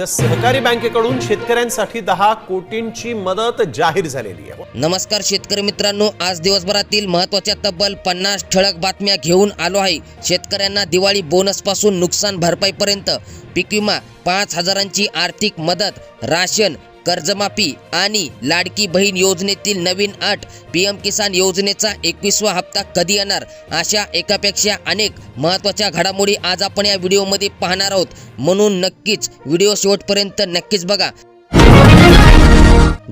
राज्य सहकारी बँकेकडून शेतकऱ्यांसाठी दहा कोटींची मदत जाहीर झालेली आहे. नमस्कार शेतकरी मित्रांनो आज दिवसभरातील महत्त्वाच्या तब्बल पन्नास ठळक बातम्या घेऊन आलो आहे. शेतकऱ्यांना दिवाळी बोनसपासून नुकसान भरपाईपर्यंत पीक विमा पाच हजारांची आर्थिक मदत राशन कर्जमाफी आणि लाडकी बहीण योजनेतील नवीन अट पी एम किसान योजनेचा एकवीसवा हप्ता कधी येणार? अशा एकापेक्षा अनेक महत्त्वाच्या घडामोडी आज आपण या व्हिडिओमध्ये पाहणार आहोत. म्हणून नक्कीच व्हिडिओ शेवटपर्यंत नक्कीच बघा.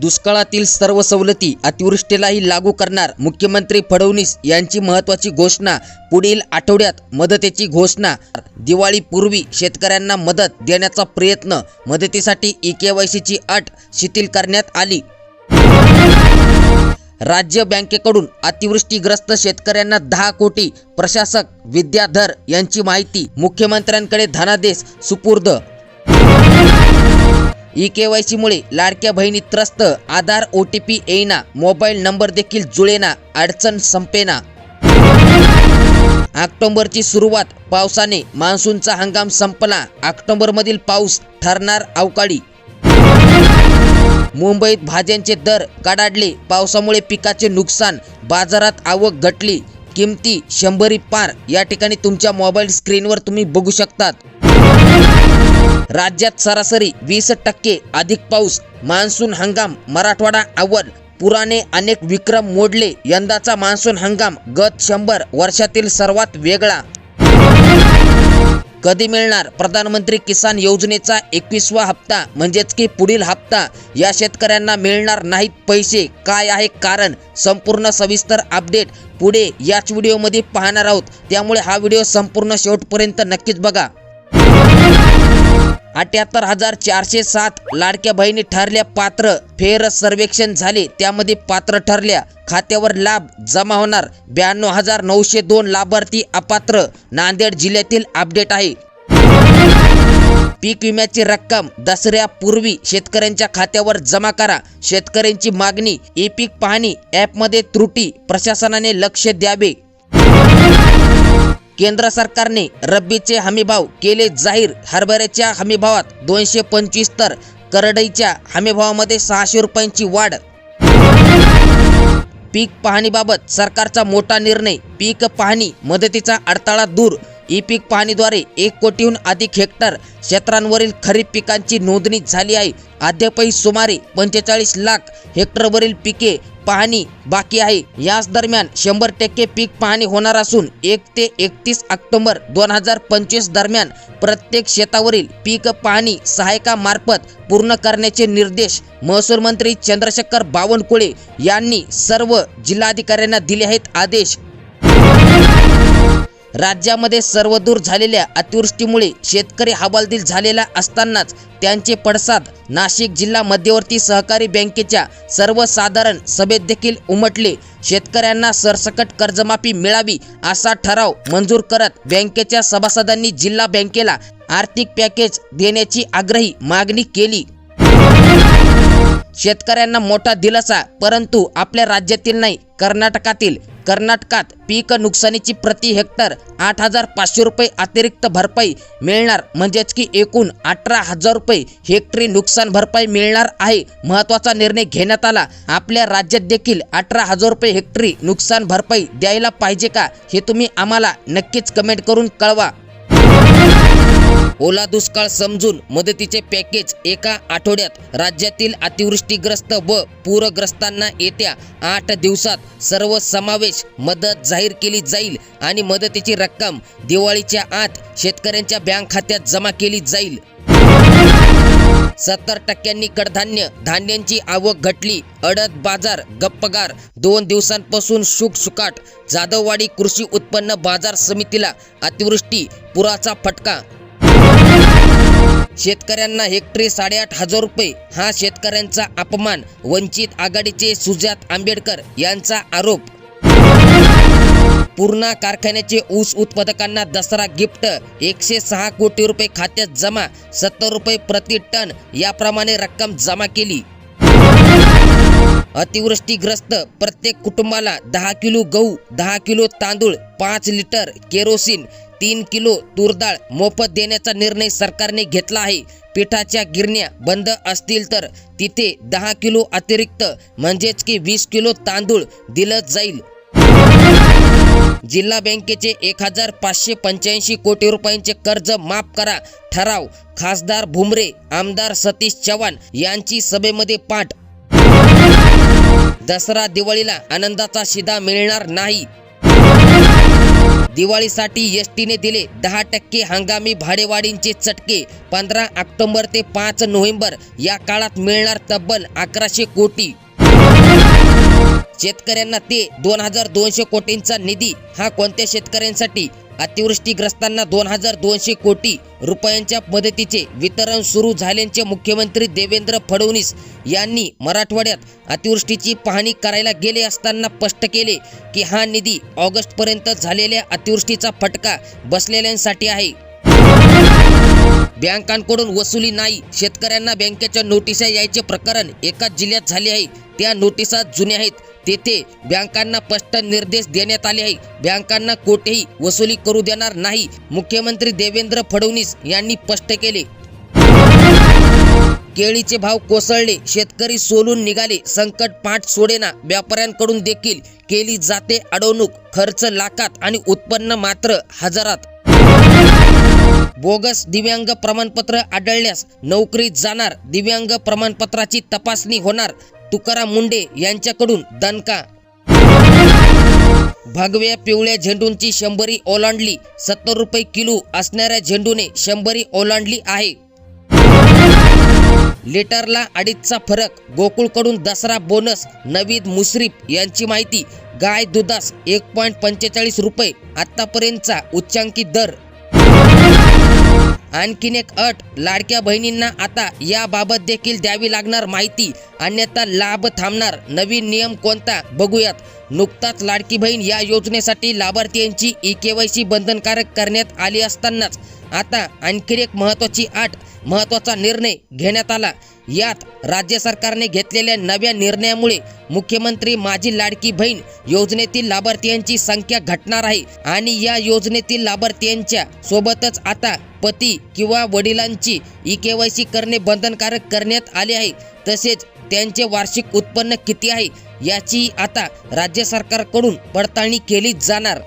दुष्काळातील सर्व सवलती अतिवृष्टीलाही लागू करणार मुख्यमंत्री फडणवीस यांची महत्त्वाची घोषणा. पुढील आठवड्यात मदतीची घोषणा. दिवाळीपूर्वी शेतकऱ्यांना मदत देण्याचा प्रयत्न. मदतीसाठी ई के अट शिथिल करण्यात आली. राज्य बँकेकडून अतिवृष्टीग्रस्त शेतकऱ्यांना दहा कोटी प्रशासक विद्याधर यांची माहिती. मुख्यमंत्र्यांकडे धनादेश सुपूर्द ई के वाय सीमुळे लाडक्या बहिणी त्रस्त आधार ओ टी पी येईना मोबाईल नंबर देखील जुळेना अडचण संपेना. ऑक्टोबरची सुरुवात पावसाने मान्सूनचा हंगाम संपला. ऑक्टोबरमधील पाऊस ठरणार अवकाळी. मुंबईत भाज्यांचे दर कडाडले पावसामुळे पिकाचे नुकसान बाजारात आवक घटली. किमती शंभरी पार या ठिकाणी तुमच्या मोबाईल स्क्रीनवर तुम्ही बघू शकतात. राज्यात सरासरी वीस टक्के अधिक पाऊस मान्सून हंगाम मराठवाडा अव्वल पुराने अनेक विक्रम मोडले यंदाचा मान्सून हंगाम गत शंभर वर्षातील सर्वात वेगळा. कधी मिळणार प्रधानमंत्री किसान योजनेचा एकवीसवा हप्ता? म्हणजेच की पुढील हप्ता? या शेतकऱ्यांना मिळणार नाहीत पैसे. काय आहे कारण? संपूर्ण सविस्तर अपडेट पुढे याच व्हिडिओमध्ये पाहणार आहोत. त्यामुळे हा व्हिडिओ संपूर्ण शेवटपर्यंत नक्कीच बघा. अठ्याहत्तर हजार चारशे सात लाडक्या बहिणी ठरल्या पात्र. फेर सर्वेक्षण झाले त्यामध्ये पात्र ठरल्या. खात्यावर लाभ जमा होणार. ब्याण्णव हजार नऊशे दोन लाभार्थी अपात्र. नांदेड जिल्ह्यातील अपडेट आहे. पीक विम्याची रक्कम दसऱ्यापूर्वी शेतकऱ्यांच्या खात्यावर जमा करा. शेतकऱ्यांची मागणी ई पीक पाहणी ॲपमध्ये त्रुटी. प्रशासनाने लक्ष द्यावे. केंद्र सरकारने रब्बीचे हमीभाव केले जाहीर. हरभऱ्याच्या हमीभावात दोनशे पंचवीस तर करडईच्या हमीभावामध्ये सहाशे रुपयांची वाढ. पीक पाहणीबाबत सरकारचा मोठा निर्णय. पीक पाहणी मदतीचा अडथळा दूर. ई पीक पाहणीद्वारे एक कोटीहून अधिक हेक्टर क्षेत्रांवरील खरीप पिकांची नोंदणी झाली आहे. अद्यापही सुमारे पंचेचाळीस लाख हेक्टरवरील पिके पाहणी बाकी आहे. याच दरम्यान शंभर टक्के पीक पाहणी होणार असून एक ते एकतीस ऑक्टोबर दोन हजार पंचवीस दरम्यान प्रत्येक शेतावरील पीक पाहणी सहायकामार्फत पूर्ण करण्याचे निर्देश महसूल मंत्री चंद्रशेखर बावनकुळे यांनी सर्व जिल्हाधिकाऱ्यांना दिले आहेत. आदेश राज्यामध्ये सर्वदूर झालेल्या अतिवृष्टीमुळे शेतकरी हवालदिल झालेला असतानाच त्यांचे पडसाद नाशिक जिल्हा मध्यवर्ती सहकारी बँकेच्या सर्वसाधारण सभेत देखील उमटले. शेतकऱ्यांना सरसकट कर्जमाफी मिळावी असा ठराव मंजूर करत बँकेच्या सभासदांनी जिल्हा बँकेला आर्थिक पॅकेज देण्याची आग्रही मागणी केली. शेतकऱ्यांना मोठा दिलासा परंतु आपल्या राज्यातील नाही कर्नाटकातील. कर्नाटकात पीक नुकसानीची प्रति हेक्टर आठ हजार पाचशे रुपये अतिरिक्त भरपाई मिळणार. म्हणजेच की एकूण अठरा हजार रुपये हेक्टरी नुकसान भरपाई मिळणार आहे. महत्त्वाचा निर्णय घेण्यात आला. आपल्या राज्यात देखील अठरा हजार रुपये हेक्टरी नुकसान भरपाई द्यायला पाहिजे का हे तुम्ही आम्हाला नक्कीच कमेंट करून कळवा. ओला दुष्काळ समजून मदतीचे पॅकेज एका आठवड्यात राज्यातील अतिवृष्टीग्रस्त व पूरग्रस्तांना येत्या आठ दिवसात सर्व समावेश मदत जाहीर केली जाईल आणि मदतीची रक्कम दिवाळीच्या आत शेतकऱ्यांच्या बँक खात्यात जमा केली जाईल. सत्तर टक्क्यांनी कडधान्य धान्यांची आवक घटली अडत बाजार गप्पगार. दोन दिवसांपासून शुकशुकाट जाधववाडी कृषी उत्पन्न बाजार समितीला अतिवृष्टी पुराचा फटका शेतकऱ्यांना हेक्टरी साडेआठ हजार रुपये हा शेतकऱ्यांचा अपमान वंचित आघाडीचे सुजात आंबेडकर यांचा आरोप. पूर्णा कारखान्याचे ऊस उत्पादकांना दसरा गिफ्ट एकशे सहा कोटी रुपये खात्यात जमा सत्तर रुपये प्रति टन याप्रमाणे रक्कम जमा केली. अतिवृष्टीग्रस्त प्रत्येक कुटुंबाला दहा किलो गहू दहा किलो तांदूळ पाच लिटर केरोसिन तीन किलो तूरडाळ मोफत देण्याचा निर्णय सरकारने घेतला आहे. पिठाच्या गिरण्या बंद असतील तर तिथे दहा किलो अतिरिक्त म्हणजेच की वीस किलो तांदूळ दिलं जाईल. जिल्हा बँकेचे एक हजार पाचशे पंच्याऐंशी कोटी रुपयांचे कर्ज माफ करा ठराव. खासदार भुमरे आमदार सतीश चव्हाण यांची सभेमध्ये पाठ. दसरा दिवाळीला आनंदाचा शिदा मिळणार नाही. दिवाळीसाठी एस टीने दिले दहा टक्के हंगामी भाडेवाढींचे चटके. पंधरा ऑक्टोबर ते पाच नोव्हेंबर या काळात मिळणार तब्बल अकराशे कोटी. शेतकऱ्यांना ते दोन हजार दोनशे कोटींचा निधी हा कोणत्या शेतकऱ्यांसाठी? अतिवृष्टीग्रस्तांना दोन हजार दोनशे कोटी रुपयांच्या मदतीचे वितरण सुरू झाल्याचे मुख्यमंत्री देवेंद्र फडणवीस यांनी मराठवाड्यात अतिवृष्टीची पाहणी करायला गेले असताना स्पष्ट केले की हा निधी ऑगस्टपर्यंत झालेल्या अतिवृष्टीचा फटका बसलेल्यांसाठी आहे. बँकांकडून वसुली नाही. शेतकऱ्यांना बँकेच्या नोटिसा यायचे प्रकरण एकाच जिल्ह्यात झाले आहे. त्या नोटिसा जुन्या आहेत. तेथे बँकांना स्पष्ट निर्देश देण्यात आले आहे. बँकांना कोठेही वसुली करू देणार नाही मुख्यमंत्री देवेंद्र फडणवीस यांनी स्पष्ट केले. केळीचे भाव कोसळले शेतकरी सोलून निघाले संकट पाठ सोडेना व्यापाऱ्यांकडून देखील केली जाते अडवणूक खर्च लाखात आणि उत्पन्न मात्र हजारात. बोगस दिव्यांग प्रमाणपत्र आढळल्यास नोकरीत जाणार दिव्यांग प्रमाणपत्राची तपासणी होणार तुकाराम मुंडे यांच्याकडून दणका. भगव्या पिवळ्या झेंडूंची शंभरी ओलांडली. सत्तर रुपये किलो असणाऱ्या झेंडूने शंभरी ओलांडली आहे. लिटरला अडीचचा फरक. गोकुळकडून दसरा बोनस नवीद मुश्रीफ यांची माहिती. गाय दुधास एक पॉईंट पंचेचाळीस रुपये. आतापर्यंतचा उच्चांकित दर. आणखीन एक अट लाडक्या बहिणींना आता याबाबत देखील द्यावी लागणार माहिती. अन्यथा लाभ थांबणार. नवीन नियम कोणता? बघूयात. नुकताच लाडकी बहीण या योजनेसाठी लाभार्थ्यांची ई के वाय सी बंधनकारक करण्यात आली असतानाच आता आणखी एक महत्त्वाची आठ महत्त्वाचा निर्णय घेण्यात आला. यात राज्य सरकारने घेतलेल्या नव्या निर्णयामुळे मुख्यमंत्री माझी लाडकी बहीण योजनेतील लाभार्थ्यांची संख्या घटणार आहे आणि या योजनेतील लाभार्थ्यांच्या सोबतच आता पती किंवा वडिलांची ई के वाय सी करणे बंधनकारक करण्यात आले आहे. तसेच त्यांचे वार्षिक उत्पन्न किती आहे? याची आता राज्य सरकारकडून पडताळणी केली जाणार.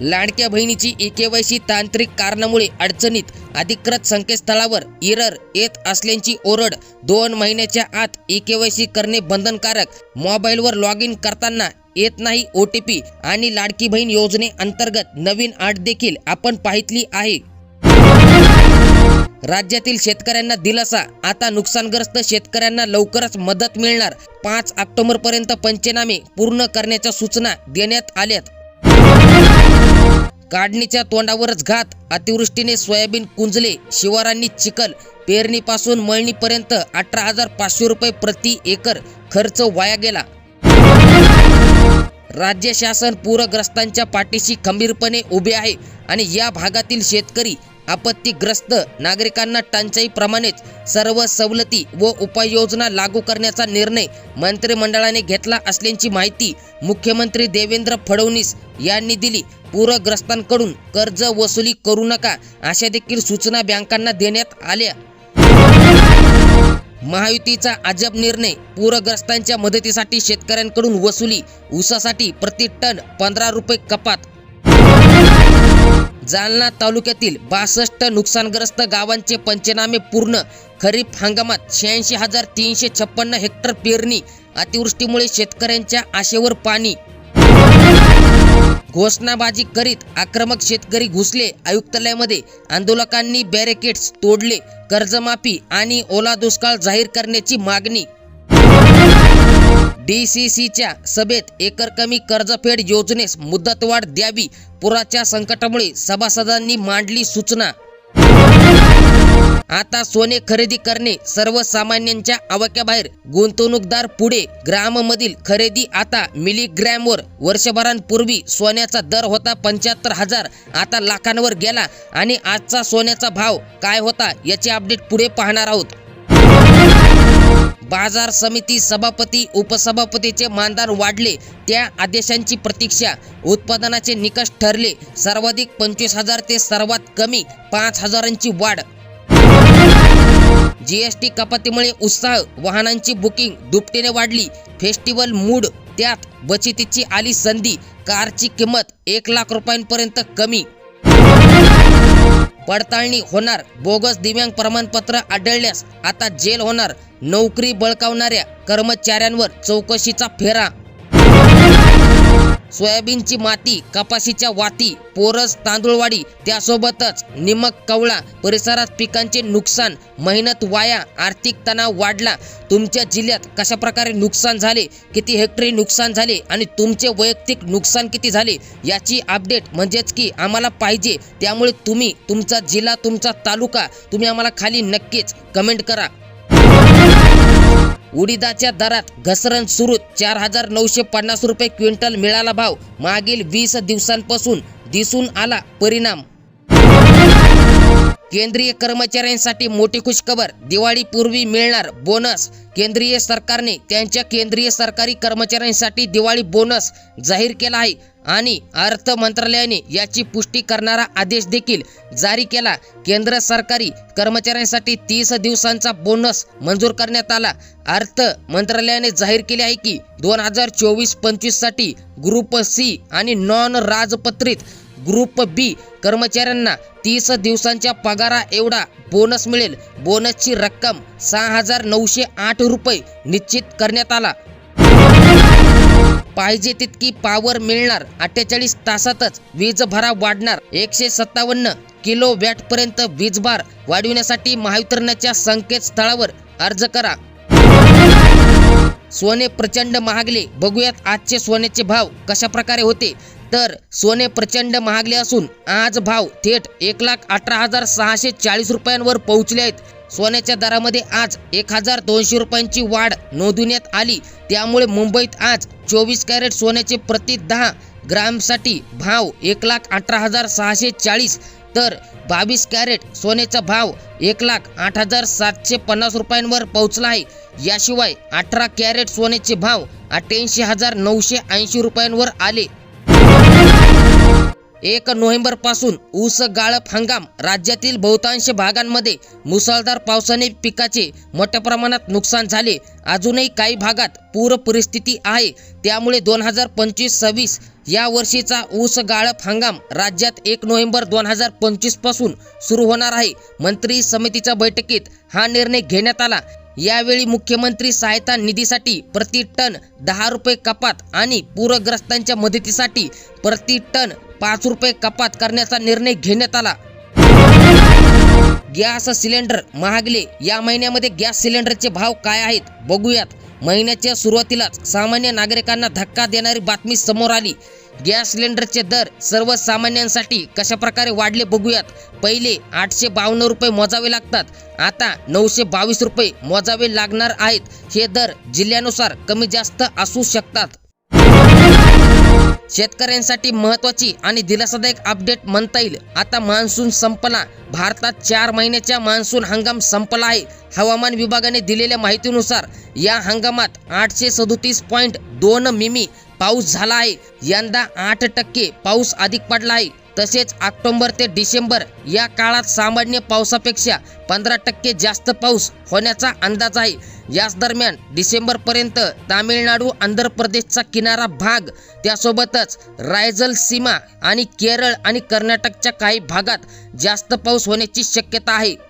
लाडक्या बहिणीची इकेवायसी तांत्रिक कारणामुळे अडचणीत अधिकृत संकेतस्थळावर इरर येत असल्याची ओरड दोन महिन्याच्या आत इकेवायसी वाय सी करणे बंधनकारक मोबाईलवर लॉग इन करताना येत नाही ओ टी पी आणि लाडकी बहीण योजनेअंतर्गत नवीन आठ देखील आपण पाहितली आहे. राज्यातील शेतकऱ्यांना दिलासा. आता नुकसानग्रस्त शेतकऱ्यांना लवकरच मदत मिळणार. पाच ऑक्टोबर पर्यंत पंचनामे पूर्ण करण्याच्या सूचना देण्यात आल्यात. काढणीच्या तोंडावरच घात. अतिवृष्टीने सोयाबीन कुंजले शिवारांनी चिखल. पेरणीपासून मळणीपर्यंत अठरा हजार पाचशे रुपये प्रति एकर खर्च वाया गेला. राज्य शासन पूरग्रस्तांच्या पाठीशी खंबीरपणे उभे आहे आणि या भागातील शेतकरी आपत्तीग्रस्त नागरिकांना टंचाईप्रमाणेच सर्व सवलती व उपाययोजना लागू करण्याचा निर्णय मंत्रिमंडळाने घेतला असल्याची माहिती मुख्यमंत्री देवेंद्र फडणवीस यांनी दिली. पूरग्रस्तांकडून कर्ज वसुली करू नका अशा देखील सूचना बँकांना देण्यात आल्या. महायुतीचा अजब निर्णय पूरग्रस्तांच्या मदतीसाठी शेतकऱ्यांकडून वसुली ऊसासाठी प्रति टन पंधरा रुपये कपात जालना तालुक्यातील बासष्ट नुकसानग्रस्त गावांचे पंचनामे पूर्ण. खरीप हंगामात शहाऐंशी हजार तीनशे छप्पन्न हेक्टर पेरणी. अतिवृष्टीमुळे शेतकऱ्यांच्या आशेवर पाणी. घोषणाबाजी करीत आक्रमक शेतकरी घुसले. आयुक्तालयामध्ये आंदोलकांनी बॅरिकेड्स तोडले. कर्जमाफी आणि ओला दुष्काळ जाहीर करण्याची मागणी. डी सी सीच्या सभेत एकरकमी कर्जफेड योजनेस मुदतवाढ द्यावी. पुराच्या संकटामुळे सभासदांनी मांडली सूचना. आता सोने खरेदी करणे सर्वसामान्यांच्या आवाक्याबाहेर. गुंतवणूकदार पुढे. ग्राममधील खरेदी आता मिलीग्रॅमवर. वर्षभरांपूर्वी सोन्याचा दर होता पंच्याहत्तर हजार आता लाखांवर गेला. आणि आजचा सोन्याचा भाव काय होता याचे अपडेट पुढे पाहणार आहोत. बाजार समिती सभापती उपसभापतीचे मानधन वाढले. त्या आदेशांची प्रतीक्षा. उत्पादनाचे निकष ठरले. सर्वाधिक पंचवीस हजार ते सर्वात कमी पाच हजारांची वाढ. जीएसटी कपातीमुळे उत्साह. वाहनांची बुकिंग दुपटीने वाढली. Festival mood. त्यात बचतीची आली संधी. कारची किंमत एक लाख रुपयांपर्यंत कमी. पडताळणी होणार. बोगस दिव्यांग प्रमाणपत्र आढळल्यास आता जेल होणार. नोकरी बळकावणाऱ्या कर्मचाऱ्यांवर चौकशीचा फेरा सोयाबीनची माती कपाशीच्या वाती पोरस तांदूळवाडी त्यासोबतच निमक कवळा परिसरात पिकांचे नुकसान मेहनत वाया आर्थिक तणाव वाढला. तुमच्या जिल्ह्यात कशा प्रकारे नुकसान झाले? किती हेक्टरी नुकसान झाले? आणि तुमचे वैयक्तिक नुकसान किती झाले? याची अपडेट म्हणजेच की आम्हाला पाहिजे. त्यामुळे तुम्ही तुमचा जिल्हा तुमचा तालुका तुम्ही आम्हाला खाली नक्कीच कमेंट करा. उडीदाच्या दरात घसरण सुरू. चार हजार नऊशे पन्नास रुपये क्विंटल मिळाला भाव. मागील वीस दिवसांपासून दिसून आला परिणाम. केंद्रीय कर्मचाऱ्यांसाठी मोठी खुशखबर. दिवाळीपूर्वी मिळणार बोनस केंद्रीय सरकारने त्यांच्या केंद्रीय सरकारी कर्मचाऱ्यांसाठी दिवाळी बोनस जाहीर केला आहे. आणि अर्थ मंत्रालयाने याची पुष्टी करणारा आदेश देखील जारी केला. केंद्र सरकारी कर्मचाऱ्यांसाठी तीस दिवसांचा बोनस मंजूर करण्यात आला. अर्थ मंत्रालयाने जाहीर केले आहे की दोन हजार चोवीस पंचवीससाठी ग्रुप सी आणि नॉन राजपत्रित ग्रुप बी कर्मचाऱ्यांना तीस दिवसांच्या पगारा एवढा बोनस मिळेल. बोनसची रक्कम सहा हजार नऊशे आठ रुपये निश्चित करण्यात आला. पाहिजे तितकी पावर मिळणार. अठ्ठेचाळीस तासातच वीज भरा वाढणार. एकशे सत्तावन्न किलो वॅट पर्यंत वीज भार वाढविण्यासाठी महावितरणाच्या संकेतस्थळावर अर्ज करा. सोने प्रचंड महागले. बघूयात आजचे सोन्याचे भाव कशा प्रकारे होते? तर सोने प्रचंड महागले असून आज भाव थेट एक लाख अठरा हजार सहाशे चाळीस रुपयांवर पोहोचले आहेत. सोन्याच्या दरामध्ये आज एक हजार दोनशे रुपयांची वाढ नोंदवण्यात आली. त्यामुळे मुंबईत आज चोवीस कॅरेट सोन्याचे प्रति दहा ग्रामसाठी भाव एक लाख अठरा हजार सहाशे चाळीस. तर बावीस कॅरेट सोन्याचा भाव एक लाख आठ हजार सातशे पन्नास रुपयांवर पोहोचला आहे. याशिवाय अठरा कॅरेट सोन्याचे भाव अठ्ठ्याऐंशी हजार नऊशे ऐंशी रुपयांवर आले. एक नोव्हेंबरपासून ऊस गाळप हंगाम राज्यातील बहुतांश भागांमध्ये मुसळधार पावसाने पिकाचे मोठ्या प्रमाणात नुकसान झाले. अजूनही काही भागात पूर परिस्थिती आहे. त्यामुळे दोन हजार पंचवीस सव्वीस या वर्षीचा ऊस गाळप हंगाम राज्यात एक नोव्हेंबर दोन हजार पंचवीसपासून सुरू होणार आहे. मंत्री समितीच्या बैठकीत हा निर्णय घेण्यात आला. यावेळी मुख्यमंत्री सहायता निधीसाठी प्रति टन दहा रुपये कपात आणि पूरग्रस्तांच्या मदतीसाठी प्रति टन पाच रुपये कपात करण्याचा निर्णय घेण्यात आला. गॅस सिलेंडर महागले. या महिन्यामध्ये गॅस सिलेंडरचे भाव काय आहेत बघूयात. महिन्याच्या सुरुवातीलाच सामान्य नागरिकांना धक्का देणारी बातमी समोर आली. गॅस सिलेंडरचे दर सर्वसामान्यांसाठी कशा प्रकारे वाढले बघूयात. पहिले आठशे बावन्न रुपये मोजावे लागतात. आता नऊशे बावीस रुपये मोजावे लागणार आहेत. हे दर जिल्ह्यानुसार कमी जास्त असू शकतात. शेतकऱ्यांसाठी महत्वाची आणि दिलासादायक अपडेट म्हणता येईल. आता मान्सून संपला. भारतात चार महिन्याच्या मान्सून हंगाम संपला आहे. हवामान विभागाने दिलेल्या माहितीनुसार या हंगामात आठशे सदोतीस पॉईंट दोन मिमी पाऊस झाला आहे. यंदा आठ टक्के पाऊस अधिक पडला आहे. तसेच ऑक्टोबर ते डिसेंबर या काळात सामान्य पावसापेक्षा पंधरा टक्के जास्त पाऊस होण्याचा अंदाज आहे. याच दरम्यान डिसेंबर पर्यंत तामिळनाडू आंध्र प्रदेशचा किनारा भाग त्यासोबतच रायझल सीमा आणि केरळ आणि कर्नाटकच्या काही भागात जास्त पाऊस होण्याची शक्यता आहे.